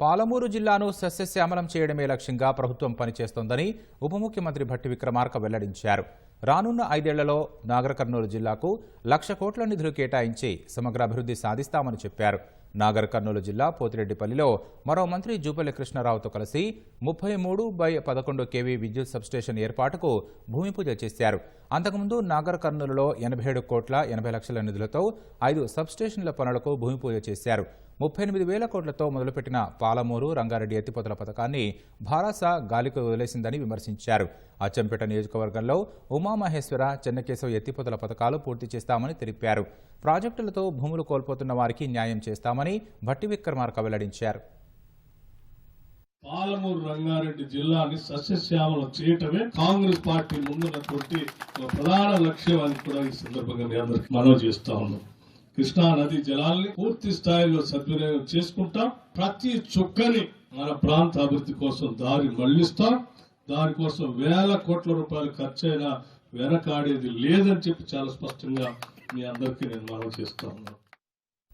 పాలమూరు జిల్లాను సస్యశ్యామలం చేయడమే లక్ష్యంగా ప్రభుత్వం పనిచేస్తోందని ఉప ముఖ్యమంత్రి భట్టి విక్రమార్క వెల్లడించారు. రానున్న ఐదేళ్ళలో నాగర్ కర్నూలు జిల్లాకు లక్ష కోట్ల నిధులు కేటాయించి సమగ్ర అభివృద్ధి సాధిస్తామని చెప్పారు. నాగర్ కర్నూలు జిల్లా పోతిరెడ్డిపల్లిలో మరో మంత్రి జూపల్లి కృష్ణారావుతో కలిసి ముప్పై మూడు బై పదకొండు కేవీ విద్యుత్ సబ్స్టేషన్ ఏర్పాటుకు భూమి పూజ చేశారు. అంతకుముందు నాగర్ కర్నూలులో ఎనభై ఏడు కోట్ల ఎనభై లక్షల నిధులతో ఐదు సబ్స్టేషన్ల పనులకు భూమి పూజ చేశారు. ముప్పై ఎనిమిది వేల కోట్లతో మొదలుపెట్టిన పాలమూరు రంగారెడ్డి ఎత్తిపోతల పథకాన్ని భారాస గాలికి వదిలేసిందని విమర్శించారు. అచ్చంపేట నియోజకవర్గంలో ఉమామహేశ్వర చెన్నకేశవ ఎత్తిపోతల పథకాలు పూర్తి చేస్తామని తెలిపారు. ప్రాజెక్టులతో భూములు కోల్పోతున్న వారికి న్యాయం చేస్తామని భట్టి విక్రమార్క వెల్లడించారు. పాలమూరు రంగారెడ్డి జిల్లాని సస్యశ్యామలం చేయటమే కాంగ్రెస్ పార్టీ ముందున్నటువంటి ప్రధాన లక్ష్యం అని కూడా ఈ సందర్భంగా మీ అందరికి మనవి చేస్తా ఉన్నాం. కృష్ణా నది జలాల్ని పూర్తి స్థాయిలో సద్వినియోగం చేసుకుంటాం ప్రతి చుక్కని మన ప్రాంత అభివృద్ధి కోసం దారి మళ్ళిస్తాం దానికోసం వేల కోట్ల రూపాయలు ఖర్చైనా వెనకాడేది లేదని చెప్పి చాలా స్పష్టంగా మీ అందరికీ నేను మనవి చేస్తా ఉన్నాను.